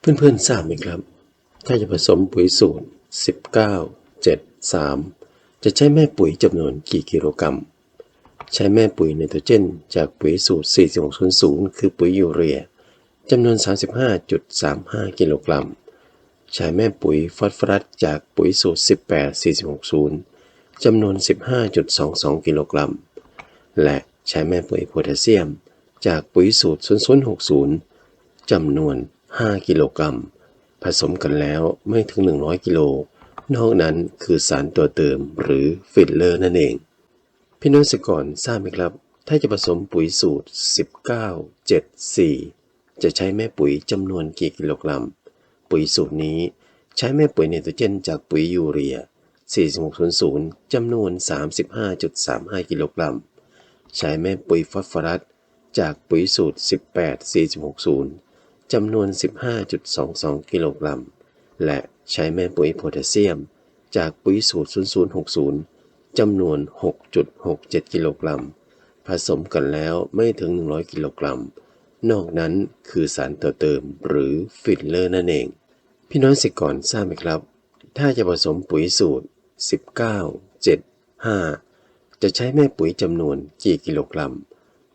เพื่อนๆทราบไหมครับ ถ้าจะผสมปุ๋ยสูตร 19 7 3 จะใช้แม่ปุ๋ยจำนวนกี่กิโลกรัม ใช้แม่ปุ๋ยไนโตรเจน จากปุ๋ยสูตร 4600 คือปุ๋ยยูเรียจำนวน 35.35 กิโลกรัม ใช้แม่ปุ๋ยฟอสฟอรัสจากปุ๋ยสูตร 18 460 จำนวน 15.22 กิโลกรัม และใช้แม่ปุ๋ยโพแทสเซียม จากปุ๋ยสูตร 0060 จำนวน 5 กิโลกรัม ผสมกันแล้วไม่ถึง 100 กิโล นอกนั้นคือสารตัวเติมหรือฟิลเลอร์นั่นเอง พี่น้องเกษตรกรทราบไหมครับ ถ้าจะผสมปุ๋ยสูตร 19 7 4 จะใช้แม่ปุ๋ยจำนวนกี่กิโลกรัม ปุ๋ยสูตรนี้ใช้แม่ปุ๋ยไนโตรเจนจากปุ๋ยยูเรีย 4600 จำนวน 35.35 กิโลกรัม ใช้แม่ปุ๋ยฟอสฟอรัสจากปุ๋ยสูตร 18 460 จำนวน 15.22 กิโลกรัม และใช้แม่ปุ๋ยโพแทสเซียม จากปุ๋ยสูตร 0060 จำนวน 6.67 กิโลกรัม ผสมกันแล้วไม่ถึง 100 กิโลกรัม นอกนั้นคือสารต่อเติมหรือฟิลเลอร์นั่นเอง พี่น้องเกษตรกรทราบไหมครับ ถ้าจะผสมปุ๋ยสูตร 19 7 5 จะใช้แม่ปุ๋ยจำนวนกี่กิโลกรัม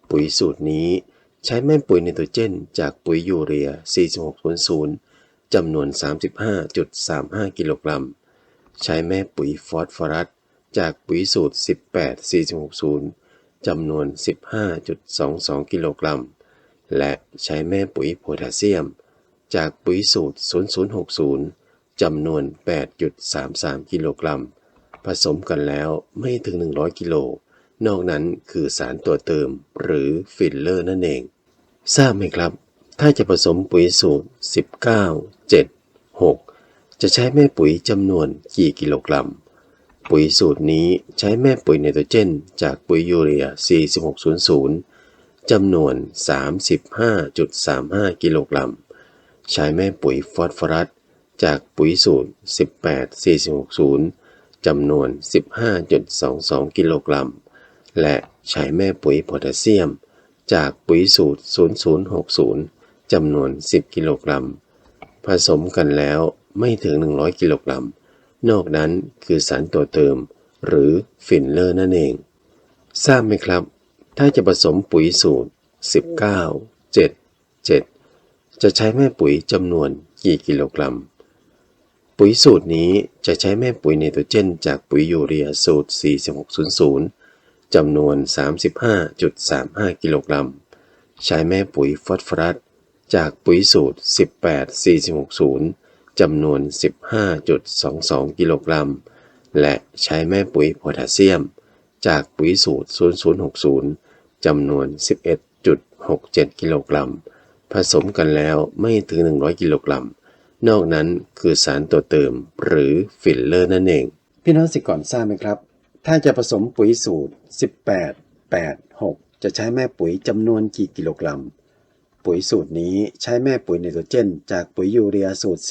ปุ๋ยสูตรนี้ ใช้แม่ปุ๋ยไนโตรเจน จากปุ๋ยยูเรีย 4600จำนวน 35.35 กิโลกรัม ใช้แม่ปุ๋ยฟอสฟอรัส จากปุ๋ยสูตร 18 460จำนวน 15.22 กิโลกรัม และใช้แม่ปุ๋ยโพแทสเซียม จากปุ๋ยสูตร 0060จำนวน 8.33 กิโลกรัม ผสมกันแล้วไม่ถึง 100 กิโล นอกนั้นคือสารตัวเติมหรือฟิลเลอร์นั่นเอง ทราบไหมครับ ถ้าจะผสมปุ๋ยสูตร 19 7 6 จะใช้แม่ปุ๋ยจำนวนกี่กิโลกรัม ปุ๋ยสูตรนี้ใช้แม่ปุ๋ยไนโตรเจน จากปุ๋ยยูเรีย 4600 จำนวน 35.35 กิโลกรัม ใช้แม่ปุ๋ยฟอสฟอรัสจากปุ๋ยสูตร 18 460 จำนวน 15.22 กิโลกรัม และใช้แม่ปุ๋ยโพแทสเซียม จากปุ๋ยสูตร 0060 จำนวน 10 กิโลกรัม ผสมกันแล้วไม่ถึง 100 กิโลกรัม นอกนั้นคือสารตัวเติม หรือฟิลเลอร์นั่นเอง ทราบไหมครับ ถ้าจะผสมปุ๋ยสูตร 19 7 7 จะใช้แม่ปุ๋ยจำนวนกี่กิโลกรัม ปุ๋ยสูตรนี้จะใช้แม่ปุ๋ยไนโตรเจน จากปุ๋ยยูเรียสูตร 4600 จำนวน 35.35 กิโลกรัม ใช้แม่ปุ๋ยฟอสฟอรัส จากปุ๋ยสูตร 18 460 จำนวน 15.22 กิโลกรัม และใช้แม่ปุ๋ยโพแทสเซียม จากปุ๋ยสูตร 0060 จำนวน 11.67 กิโลกรัม ผสมกันแล้วไม่ถึง 100 กิโลกรัม นอกนั้นคือสารตัวเติมหรือฟิลเลอร์นั่นเอง พี่น้องสิก่อนทราบไหมครับ ถ้าจะผสมปุ๋ยสูตร 18 8 6 จะใช้แม่ปุ๋ยจำนวนกี่กิโลกรัม ปุ๋ยสูตรนี้ใช้แม่ปุ๋ยไนโตรเจน จากปุ๋ยยูเรียสูตร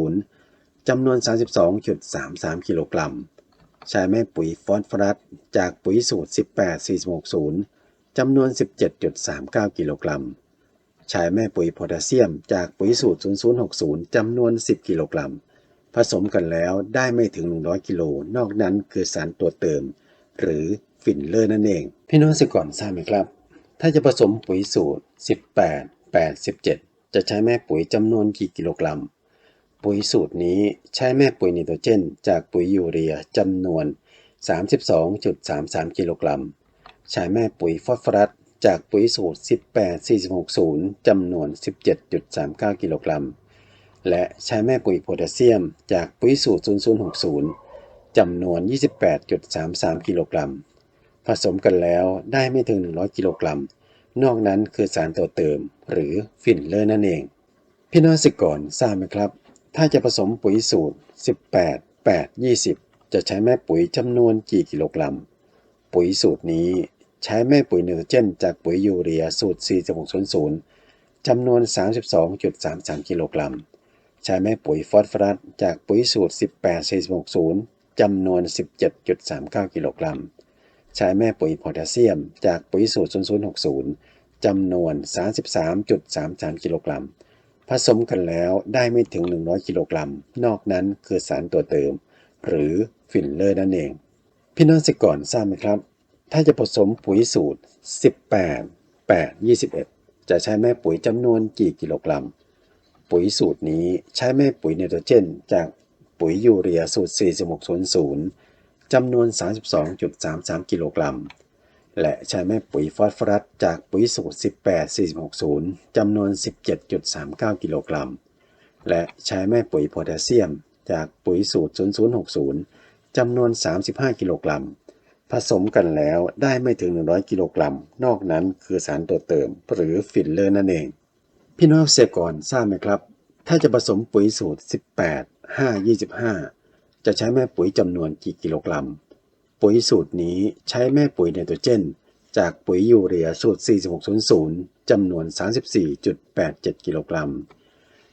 4600จำนวน 32.33 กิโลกรัม ใช้แม่ปุ๋ยฟอสฟอรัสจากปุ๋ยสูตร 18 460จำนวน 17.39 กิโลกรัม ใช้แม่ปุ๋ยโพแทสเซียม จากปุ๋ยสูตร 0060จำนวน 10 กิโลกรัม ผสมกันแล้วได้ไม่ถึง 100 กิโล นอกนั้นคือสารตัวเติม หรือฟิลเลอร์นั่นเอง พี่น้องสิก่อนทราบไหมครับ ถ้าจะผสมปุ๋ยสูตร 18 8 17 จะใช้แม่ปุ๋ยจำนวนกี่กิโลกรัม ปุ๋ยสูตรนี้ใช้แม่ปุ๋ยไนโตรเจน จากปุ๋ยยูเรียจำนวน 32.33 กิโลกรัม ใช้แม่ปุ๋ยฟอสฟอรัสจากปุ๋ยสูตร 18 460จำนวน 17.39 กิโลกรัม และใช้แม่ปุ๋ยโพแทสเซียม จากปุ๋ยสูตร 0060 จำนวน 28.33 กิโลกรัม ผสมกันแล้วได้ไม่ถึง 100 กิโลกรัม นอกนั้นคือสารตัวเติม หรือฟิลเลอร์นั่นเอง พี่น้องสิก่อนทราบไหมครับ ถ้าจะผสมปุ๋ยสูตร 18 8 20 จะใช้แม่ปุ๋ยจำนวนกี่กิโลกรัม ปุ๋ยสูตรนี้ใช้แม่ปุ๋ยไนโตรเจนจากปุ๋ยยูเรียสูตร 4600จำนวน 32.33 กิโลกรัม ใช้แม่ปุ๋ยฟอสฟอรัสจากปุ๋ยสูตร 18 460 จำนวน 17.39 กิโลกรัม ใช้แม่ปุ๋ยโพแทสเซียม จากปุ๋ยสูตร 0060 จำนวน 33.33 กิโลกรัม ผสมกันแล้วได้ไม่ถึง 100 กิโลกรัม นอกนั้นคือสารตัวเติม หรือฟิลเลอร์นั่นเอง พี่น้องเกษตรกรทราบไหมครับ ถ้าจะผสมปุ๋ยสูตร 18 8 21 จะใช้แม่ปุ๋ยจำนวนกี่กิโลกรัม ปุ๋ยสูตรนี้ใช้แม่ปุ๋ยไนโตรเจน จากปุ๋ยยูเรียสูตร 4600จำนวน 32.33 กิโลกรัม และใช้แม่ปุ๋ยฟอสฟอรัสจากปุ๋ยสูตร 18-460จำนวน 17.39 กิโลกรัม และใช้แม่ปุ๋ยโพแทสเซียม จากปุ๋ยสูตร 0060จำนวน 35 กิโลกรัม ผสมกันแล้วได้ไม่ถึง 100 กิโลกรัม นอกนั้นคือสารตัวเติม หรือฟิลเลอร์นั่นเอง พี่น้องเกษตรกรทราบไหมครับ ถ้าจะผสมปุ๋ยสูตร 18 5 25 จะใช้แม่ปุ๋ยจำนวนกี่กิโลกรัม ปุ๋ยสูตรนี้ใช้แม่ปุ๋ยไนโตรเจน จากปุ๋ยยูเรียสูตร 4600 จำนวน 34.87 กิโลกรัม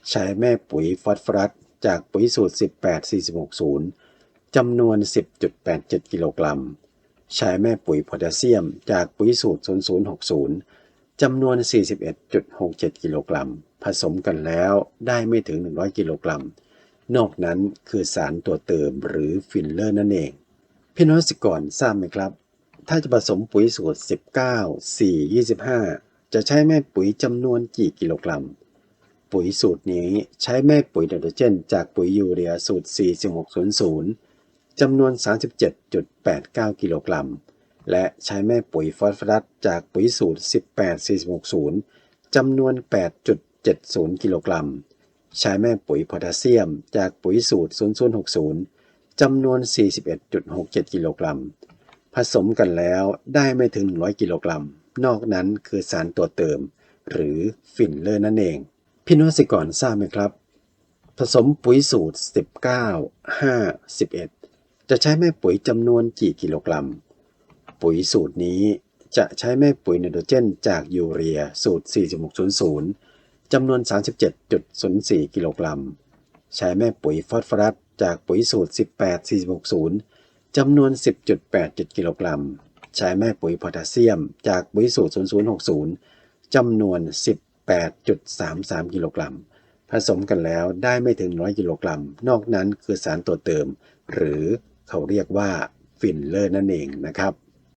ใช้แม่ปุ๋ยฟอสฟอรัสจากปุ๋ยสูตร 18-460 จำนวน 10.87 กิโลกรัม ใช้แม่ปุ๋ยโพแทสเซียม จากปุ๋ยสูตร 0060 จำนวน 41.67 กิโลกรัม ผสมกันแล้วได้ไม่ถึง 100 กิโลกรัม นอกนั้นคือสารตัวเติมหรือฟิลเลอร์นั่นเอง พี่น้องเกษตรกรทราบไหมครับ ถ้าจะผสมปุ๋ยสูตร 19 4 25 จะใช้แม่ปุ๋ยจำนวนกี่กิโลกรัม ปุ๋ยสูตรนี้ใช้แม่ปุ๋ยไนโตรเจน จากปุ๋ยยูเรียสูตร 4600จำนวน 37.89 กิโลกรัม และใช้แม่ปุ๋ยฟอสฟอรัสจากปุ๋ยสูตร 18-460 จำนวน 8.70 กิโลกรัม ใช้แม่ปุ๋ยโพแทสเซียมจากปุ๋ยสูตร 0060 จำนวน 41.67 กิโลกรัม ผสมกันแล้วได้ไม่ถึง 100 กิโลกรัม นอกนั้นคือสารตัวเติม หรือฟิลเลอร์นั่นเอง พี่น้องเกษตรกรทราบไหมครับ ผสมปุ๋ยสูตร 19 5 11 จะใช้แม่ปุ๋ยจำนวนกี่กิโลกรัม ปุ๋ยสูตรนี้ จะใช้แม่ปุ๋ยไนโตรเจนจากยูเรียสูตร 4600 จำนวน 37.04 กิโลกรัม ใช้แม่ปุ๋ยฟอสฟอรัสจากปุ๋ยสูตร 18-460 จำนวน 10.87 กิโลกรัม ใช้แม่ปุ๋ยโพแทสเซียมจากปุ๋ยสูตร 0060 จำนวน 18.33 กิโลกรัม ผสมกันแล้วได้ไม่ถึง 100 กิโลกรัม นอกนั้นคือสารตัวเติม หรือเขาเรียกว่าฟิลเลอร์นั่นเองนะครับ